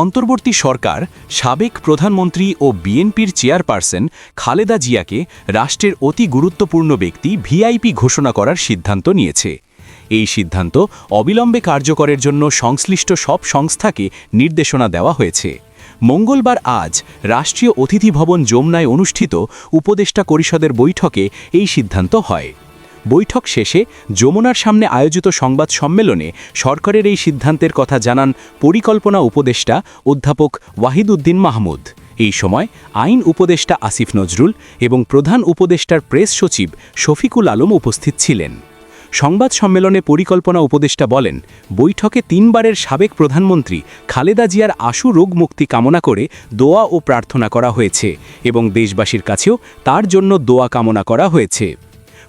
অন্তর্বর্তী সরকার, সাবেক প্রধানমন্ত্রী ও বিএনপির চেয়ারপারসন খালেদা জিয়াকে রাষ্ট্রের অতি গুরুত্বপূর্ণ ব্যক্তি ভিআইপি ঘোষণা করার সিদ্ধান্ত নিয়েছে। এই সিদ্ধান্ত অবিলম্বে কার্যকরের জন্য সংশ্লিষ্ট সব সংস্থাকে নির্দেশনা দেওয়া হয়েছে। মঙ্গলবার আজ রাষ্ট্রীয় অতিথি ভবন যমুনায় অনুষ্ঠিত উপদেষ্টা পরিষদের বৈঠকে এই সিদ্ধান্ত হয়। বৈঠক শেষে যমুনার সামনে আয়োজিত সংবাদ সম্মেলনে সরকারের এই সিদ্ধান্তের কথা জানান পরিকল্পনা উপদেষ্টা অধ্যাপক ওয়াহিদ উদ্দিন মাহমুদ। এই সময় আইন উপদেষ্টা আসিফ নজরুল এবং প্রধান উপদেষ্টার প্রেস সচিব শফিকুল আলম উপস্থিত ছিলেন। সংবাদ সম্মেলনে পরিকল্পনা উপদেষ্টা বলেন, বৈঠকে তিনবারের সাবেক প্রধানমন্ত্রী খালেদা জিয়ার আশু রোগ মুক্তি কামনা করে দোয়া ও প্রার্থনা করা হয়েছে এবং দেশবাসীর কাছেও তার জন্য দোয়া কামনা করা হয়েছে।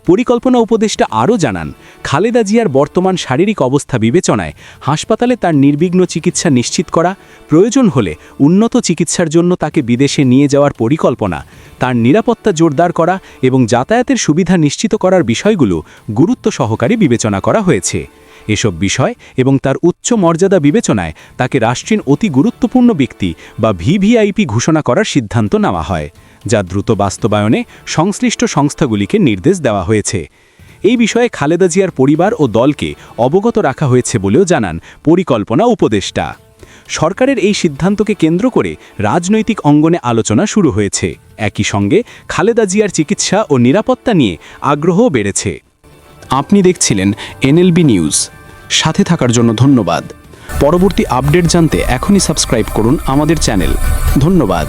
পরিকল্পনা উপদেষ্টা আরও জানান, খালেদা জিয়ার বর্তমান শারীরিক অবস্থা বিবেচনায় হাসপাতালে তার নির্বিঘ্ন চিকিৎসা নিশ্চিত করা প্রয়োজন হলে উন্নত চিকিৎসার জন্য তাকে বিদেশে নিয়ে যাওয়ার পরিকল্পনা, তার নিরাপত্তা জোরদার করা এবং যাতায়াতের সুবিধা নিশ্চিত করার বিষয়গুলো গুরুত্ব সহকারে বিবেচনা করা হয়েছে। এসব বিষয় এবং তার উচ্চ মর্যাদা বিবেচনায় তাকে রাষ্ট্রীয় অতি গুরুত্বপূর্ণ ব্যক্তি বা ভিভিআইপি ঘোষণা করার সিদ্ধান্ত নেওয়া হয়, যা দ্রুত বাস্তবায়নে সংশ্লিষ্ট সংস্থাগুলিকে নির্দেশ দেওয়া হয়েছে। এই বিষয়ে খালেদা জিয়ার পরিবার ও দলকে অবগত রাখা হয়েছে বলেও জানান পরিকল্পনা উপদেষ্টা। সরকারের এই সিদ্ধান্তকে কেন্দ্র করে রাজনৈতিক অঙ্গনে আলোচনা শুরু হয়েছে। একই সঙ্গে খালেদা জিয়ার চিকিৎসা ও নিরাপত্তা নিয়ে আগ্রহও বেড়েছে। আপনি দেখছিলেন এনএলবি নিউজ। সাথে থাকার জন্য ধন্যবাদ। পরবর্তী আপডেট জানতে এখনই সাবস্ক্রাইব করুন আমাদের চ্যানেল। ধন্যবাদ।